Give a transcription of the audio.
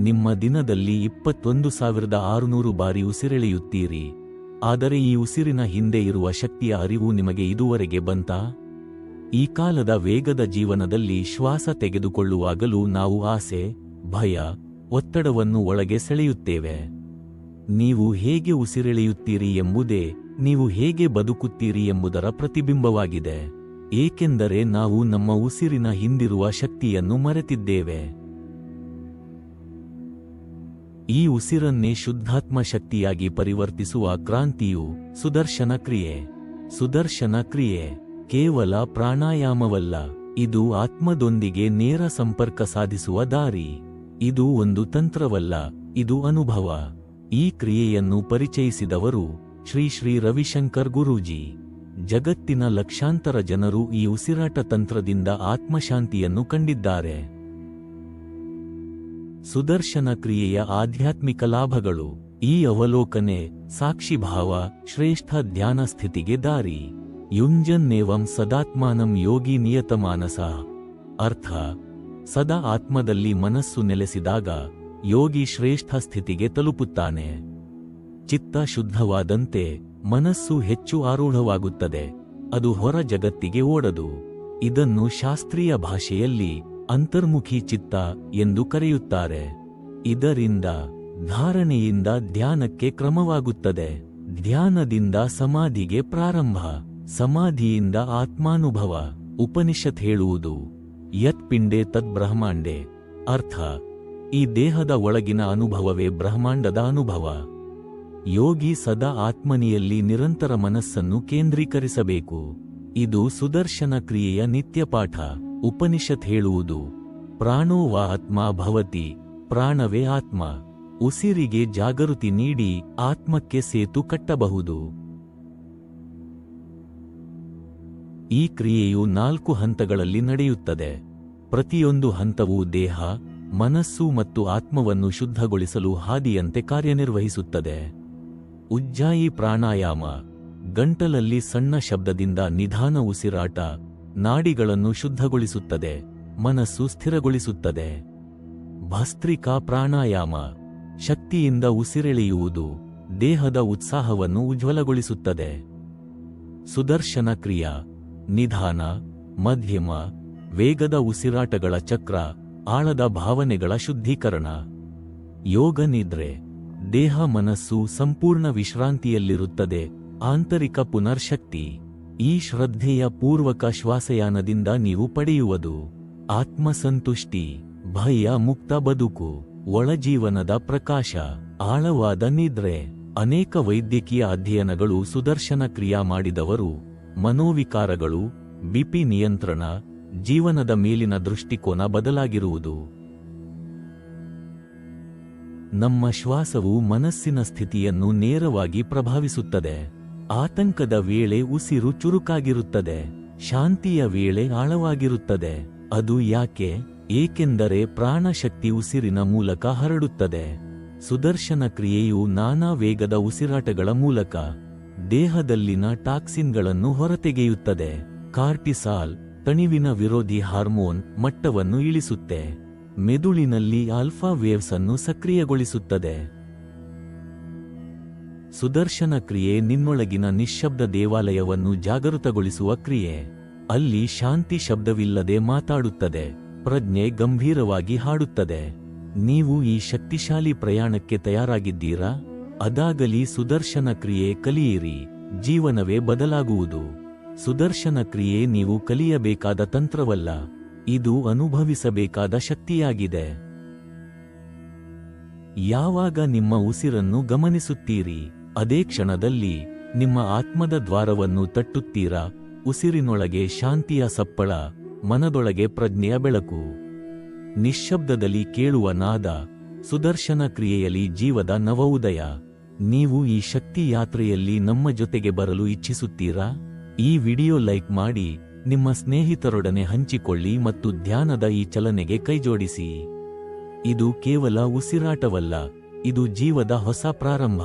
ನಿಮ್ಮ ದಿನದಲ್ಲಿ ಇಪ್ಪತ್ತೊಂದು ಸಾವಿರದ ಆರುನೂರು ಬಾರಿ ಉಸಿರೆಳೆಯುತ್ತೀರಿ. ಆದರೆ ಈ ಉಸಿರಿನ ಹಿಂದೆ ಇರುವ ಶಕ್ತಿಯ ಅರಿವು ನಿಮಗೆ ಇದುವರೆಗೆ ಬಂತಾ? ಈ ಕಾಲದ ವೇಗದ ಜೀವನದಲ್ಲಿ ಶ್ವಾಸ ತೆಗೆದುಕೊಳ್ಳುವಾಗಲೂ ನಾವು ಆಸೆ, ಭಯ, ಒತ್ತಡವನ್ನು ಒಳಗೆ ಸೆಳೆಯುತ್ತೇವೆ. ನೀವು ಹೇಗೆ ಉಸಿರೆಳೆಯುತ್ತೀರಿ ಎಂಬುದೇ, ನೀವು ಹೇಗೆ ಬದುಕುತ್ತೀರಿ ಎಂಬುದರ ಪ್ರತಿಬಿಂಬವಾಗಿದೆ. ಏಕೆಂದರೆ ನಾವು ನಮ್ಮ ಉಸಿರಿನ ಹಿಂದಿರುವ ಶಕ್ತಿಯನ್ನು ಮರೆತಿದ್ದೇವೆ. ಈ ಉಸಿರನ್ನೇ ಶುದ್ಧಾತ್ಮ ಶಕ್ತಿಯಾಗಿ ಪರಿವರ್ತಿಸುವ ಕ್ರಾಂತಿಯು ಸುದರ್ಶನ ಕ್ರಿಯೆ. ಸುದರ್ಶನ ಕ್ರಿಯೆ ಕೇವಲ ಪ್ರಾಣಾಯಾಮವಲ್ಲ, ಇದು ಆತ್ಮದೊಂದಿಗೆ ನೇರ ಸಂಪರ್ಕ ಸಾಧಿಸುವ ದಾರಿ. ಇದು ಒಂದು ತಂತ್ರವಲ್ಲ, ಇದು ಅನುಭವ. ಈ ಕ್ರಿಯೆಯನ್ನು ಪರಿಚಯಿಸಿದವರು ಶ್ರೀ ಶ್ರೀ ರವಿಶಂಕರ್ ಗುರೂಜಿ. ಜಗತ್ತಿನ ಲಕ್ಷಾಂತರ ಜನರು ಈ ಉಸಿರಾಟ ತಂತ್ರದಿಂದ ಆತ್ಮಶಾಂತಿಯನ್ನು ಕಂಡಿದ್ದಾರೆ. ಸುದರ್ಶನ ಕ್ರಿಯೆಯ ಆಧ್ಯಾತ್ಮಿಕ ಲಾಭಗಳು. ಈ ಅವಲೋಕನೆ, ಸಾಕ್ಷಿಭಾವ, ಶ್ರೇಷ್ಠ ಧ್ಯಾನ ಸ್ಥಿತಿಗೆ ದಾರಿ. ಯುಂಜನ್ನೇವಂ ಸದಾತ್ಮಾನಂ ಯೋಗಿ ನಿಯತಮಾನಸ. ಅರ್ಥ. ಸದಾ ಆತ್ಮದಲ್ಲಿ ಮನಸ್ಸು ನೆಲೆಸಿದಾಗ, ಯೋಗಿ ಶ್ರೇಷ್ಠ ಸ್ಥಿತಿಗೆ ತಲುಪುತ್ತಾನೆ. ಚಿತ್ತ ಶುದ್ಧವಾದಂತೆ, ಮನಸ್ಸು ಹೆಚ್ಚು ಆರೂಢವಾಗುತ್ತದೆ. ಅದು ಹೊರ ಜಗತ್ತಿಗೆ ಓಡದು. ಇದನ್ನು ಶಾಸ್ತ್ರೀಯ ಭಾಷೆಯಲ್ಲಿ ಅಂತರ್ಮುಖಿ ಚಿತ್ತ ಎಂದು ಕರೆಯುತ್ತಾರೆ. ಇದರಿಂದ ಧಾರಣೆಯಿಂದ ಧ್ಯಾನಕ್ಕೆ ಕ್ರಮವಾಗುತ್ತದೆ. ಧ್ಯಾನದಿಂದ ಸಮಾಧಿಗೆ ಪ್ರಾರಂಭ, ಸಮಾಧಿಯಿಂದ ಆತ್ಮಾನುಭವ. ಉಪನಿಷತ್ ಹೇಳುವುದು, ಯತ್ ಪಿಂಡೆ ತದ್ ಬ್ರಹ್ಮಾಂಡೆ. ಅರ್ಥ, ಈ ದೇಹದ ಒಳಗಿನ ಅನುಭವವೇ ಬ್ರಹ್ಮಾಂಡದ ಅನುಭವ. ಯೋಗಿ ಸದಾ ಆತ್ಮನಿಯಲ್ಲಿ ನಿರಂತರ ಮನಸ್ಸನ್ನು ಕೇಂದ್ರೀಕರಿಸಬೇಕು. ಇದು ಸುದರ್ಶನ ಕ್ರಿಯೆಯ ನಿತ್ಯಪಾಠ. ಉಪನಿಷತ್ ಹೇಳುವುದು, ಪ್ರಾಣೋ ವಾ ಆತ್ಮ ಭವತಿ, ಪ್ರಾಣವೇ ಆತ್ಮ. ಉಸಿರಿಗೆ ಜಾಗೃತಿ ನೀಡಿ ಆತ್ಮಕ್ಕೆ ಸೇತು ಕಟ್ಟಬಹುದು. ಈ ಕ್ರಿಯೆಯು ನಾಲ್ಕು ಹಂತಗಳಲ್ಲಿ ನಡೆಯುತ್ತದೆ. ಪ್ರತಿಯೊಂದು ಹಂತವೂ ದೇಹ, ಮನಸ್ಸು ಮತ್ತು ಆತ್ಮವನ್ನು ಶುದ್ಧಗೊಳಿಸಲು ಹಾದಿಯಂತೆ ಕಾರ್ಯನಿರ್ವಹಿಸುತ್ತದೆ. ಉಜ್ಜಾಯಿ ಪ್ರಾಣಾಯಾಮ, ಗಂಟಲಲ್ಲಿ ಸಣ್ಣ ಶಬ್ದದಿಂದ ನಿಧಾನ ಉಸಿರಾಟ ನಾಡಿಗಳನ್ನು ಶುದ್ಧಗೊಳಿಸುತ್ತದೆ, ಮನಸ್ಸು ಸ್ಥಿರಗೊಳಿಸುತ್ತದೆ. ಭಸ್ತ್ರಿಕಾ ಪ್ರಾಣಾಯಾಮ, ಶಕ್ತಿಯಿಂದ ಉಸಿರೆಳೆಯುವುದು, ದೇಹದ ಉತ್ಸಾಹವನ್ನು ಉಜ್ವಲಗೊಳಿಸುತ್ತದೆ. ಸುದರ್ಶನ ಕ್ರಿಯಾ, ನಿಧಾನ, ಮಧ್ಯಮ, ವೇಗದ ಉಸಿರಾಟಗಳ ಚಕ್ರ, ಆಳದ ಭಾವನೆಗಳ ಶುದ್ಧೀಕರಣ. ಯೋಗ ನಿದ್ರೆ, ದೇಹ ಮನಸ್ಸು ಸಂಪೂರ್ಣ ವಿಶ್ರಾಂತಿಯಲ್ಲಿರುತ್ತದೆ, ಆಂತರಿಕ ಪುನರ್ಶಕ್ತಿ. ಈ ಶ್ರದ್ಧೆಯ ಪೂರ್ವಕ ಶ್ವಾಸಯಾನದಿಂದ ನೀವು ಪಡೆಯುವುದು ಆತ್ಮಸಂತುಷ್ಟಿ, ಭಯ ಮುಕ್ತ ಬದುಕು, ಒಳಜೀವನದ ಪ್ರಕಾಶ, ಆಳವಾದ ನಿದ್ರೆ. ಅನೇಕ ವೈದ್ಯಕೀಯ ಅಧ್ಯಯನಗಳು ಸುದರ್ಶನ ಕ್ರಿಯಾ ಮಾಡಿದವರು, ಮನೋವಿಕಾರಗಳು, ಬಿಪಿ ನಿಯಂತ್ರಣ, ಜೀವನದ ಮೇಲಿನ ದೃಷ್ಟಿಕೋನ ಬದಲಾಗಿರುವುದು. ನಮ್ಮ ಶ್ವಾಸವು ಮನಸ್ಸಿನ ಸ್ಥಿತಿಯನ್ನು ನೇರವಾಗಿ ಪ್ರಭಾವಿಸುತ್ತದೆ. ಆತಂಕದ ವೇಳೆ ಉಸಿರು ಚುರುಕಾಗಿರುತ್ತದೆ, ಶಾಂತಿಯ ವೇಳೆ ಆಳವಾಗಿರುತ್ತದೆ. ಅದು ಯಾಕೆ? ಏಕೆಂದರೆ ಪ್ರಾಣಶಕ್ತಿ ಉಸಿರಿನ ಮೂಲಕ ಹರಡುತ್ತದೆ. ಸುದರ್ಶನ ಕ್ರಿಯೆಯು ನಾನಾ ವೇಗದ ಉಸಿರಾಟಗಳ ಮೂಲಕ, ದೇಹದಲ್ಲಿನ ಟಾಕ್ಸಿನ್ಗಳನ್ನು ಹೊರತೆಗೆಯುತ್ತದೆ. ಕಾರ್ಟಿಸಾಲ್, ತಣಿವಿನ ವಿರೋಧಿ ಹಾರ್ಮೋನ್ ಮಟ್ಟವನ್ನು ಇಳಿಸುತ್ತೆ. ಮೆದುಳಿನಲ್ಲಿ ಆಲ್ಫಾ ವೇವ್ಸ್ ಅನ್ನು ಸಕ್ರಿಯಗೊಳಿಸುತ್ತದೆ. ಸುದರ್ಶನ ಕ್ರಿಯೆ ನಿನ್ನೊಳಗಿನ ನಿಶ್ಶಬ್ದ ದೇವಾಲಯವನ್ನು ಜಾಗೃತಗೊಳಿಸುವ ಕ್ರಿಯೆ. ಅಲ್ಲಿ ಶಾಂತಿ ಶಬ್ದವಿಲ್ಲದೆ ಮಾತಾಡುತ್ತದೆ, ಪ್ರಜ್ಞೆ ಗಂಭೀರವಾಗಿ ಹಾಡುತ್ತದೆ. ನೀವು ಈ ಶಕ್ತಿಶಾಲಿ ಪ್ರಯಾಣಕ್ಕೆ ತಯಾರಾಗಿದ್ದೀರಾ? ಅದಾಗಲಿ ಸುದರ್ಶನ ಕ್ರಿಯೆ ಕಲಿಯಿರಿ, ಜೀವನವೇ ಬದಲಾಗುವುದು. ಸುದರ್ಶನ ಕ್ರಿಯೆ ನೀವು ಕಲಿಯಬೇಕಾದ ತಂತ್ರವಲ್ಲ, ಇದು ಅನುಭವಿಸಬೇಕಾದ ಶಕ್ತಿಯಾಗಿದೆ. ಯಾವಾಗ ನಿಮ್ಮ ಉಸಿರನ್ನು ಗಮನಿಸುತ್ತೀರಿ? ಅದೇ ಕ್ಷಣದಲ್ಲಿ ನಿಮ್ಮ ಆತ್ಮದ ದ್ವಾರವನ್ನು ತಟ್ಟುತ್ತೀರಾ? ಉಸಿರಿನೊಳಗೆ ಶಾಂತಿಯ ಸಪ್ಪಳ, ಮನದೊಳಗೆ ಪ್ರಜ್ಞೆಯ ಬೆಳಕು. ನಿಶ್ಶಬ್ದದಲ್ಲಿ ಕೇಳುವ ನಾದ, ಸುದರ್ಶನ ಕ್ರಿಯೆಯಲ್ಲಿ ಜೀವದ ನವೋದಯ. ನೀವು ಈ ಶಕ್ತಿ ಯಾತ್ರೆಯಲ್ಲಿ ನಮ್ಮ ಜೊತೆಗೆ ಬರಲು ಇಚ್ಛಿಸುತ್ತೀರಾ? ಈ ವಿಡಿಯೋ ಲೈಕ್ ಮಾಡಿ, ನಿಮ್ಮ ಸ್ನೇಹಿತರೊಡನೆ ಹಂಚಿಕೊಳ್ಳಿ ಮತ್ತು ಧ್ಯಾನದ ಈ ಚಲನೆಗೆ ಕೈಜೋಡಿಸಿ. ಇದು ಕೇವಲ ಉಸಿರಾಟವಲ್ಲ, ಇದು ಜೀವದ ಹೊಸ ಪ್ರಾರಂಭ.